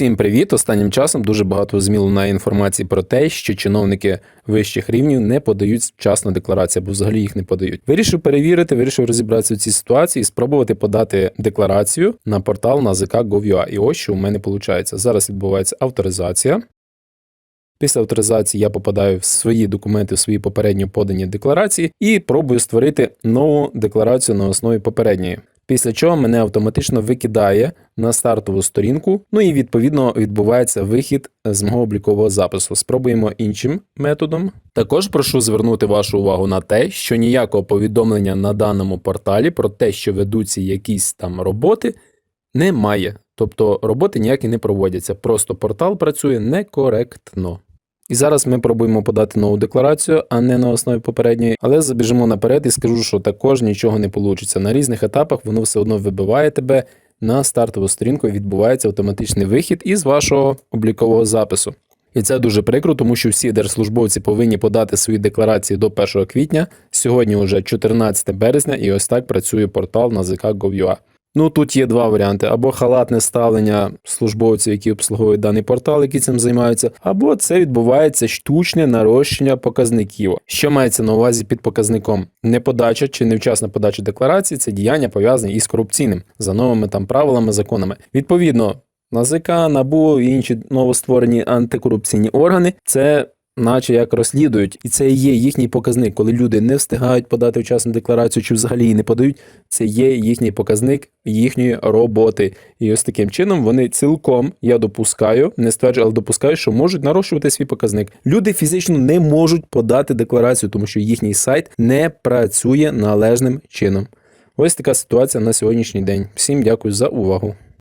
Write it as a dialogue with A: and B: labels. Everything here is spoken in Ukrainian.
A: Усім привіт! Останнім часом дуже багато ЗМІ лунає інформації про те, що чиновники вищих рівнів не подають вчасно декларації, або взагалі їх не подають. Вирішив перевірити, вирішив розібратися в цій ситуації і спробувати подати декларацію на портал НАЗК Gov.ua. І ось що у мене виходить. Зараз відбувається авторизація. Після авторизації я попадаю в свої документи, в свої попередньо подані декларації і пробую створити нову декларацію на основі попередньої. Після чого мене автоматично викидає на стартову сторінку, ну і відповідно відбувається вихід з мого облікового запису. Спробуємо іншим методом. Також прошу звернути вашу увагу на те, що ніякого повідомлення на даному порталі про те, що ведуться якісь там роботи, немає. Тобто роботи ніякі не проводяться. Просто портал працює некоректно. І зараз ми пробуємо подати нову декларацію, а не на основі попередньої. Але забіжимо наперед і скажу, що також нічого не вийде. На різних етапах воно все одно вибиває тебе на стартову сторінку відбувається автоматичний вихід із вашого облікового запису. І це дуже прикро, тому що всі держслужбовці повинні подати свої декларації до 1 квітня. Сьогодні вже 14 березня, і ось так працює портал на ЗК.gov.ua. Ну тут є два варіанти: або халатне ставлення службовців, які обслуговують даний портал, які цим займаються, або це відбувається штучне нарощення показників. Що мається на увазі під показником? Неподача чи невчасна подача декларації це діяння пов'язані із корупційним за новими там правилами, законами. Відповідно. НАЗК, НАБУ і інші новостворені антикорупційні органи це наче як розслідують, і це є їхній показник, коли люди не встигають подати вчасну декларацію чи взагалі її не подають. Це є їхній показник їхньої роботи. І ось таким чином вони цілком я допускаю, не стверджую, але допускаю, що можуть нарощувати свій показник. Люди фізично не можуть подати декларацію, тому що їхній сайт не працює належним чином. Ось така ситуація на сьогоднішній день. Всім дякую за увагу.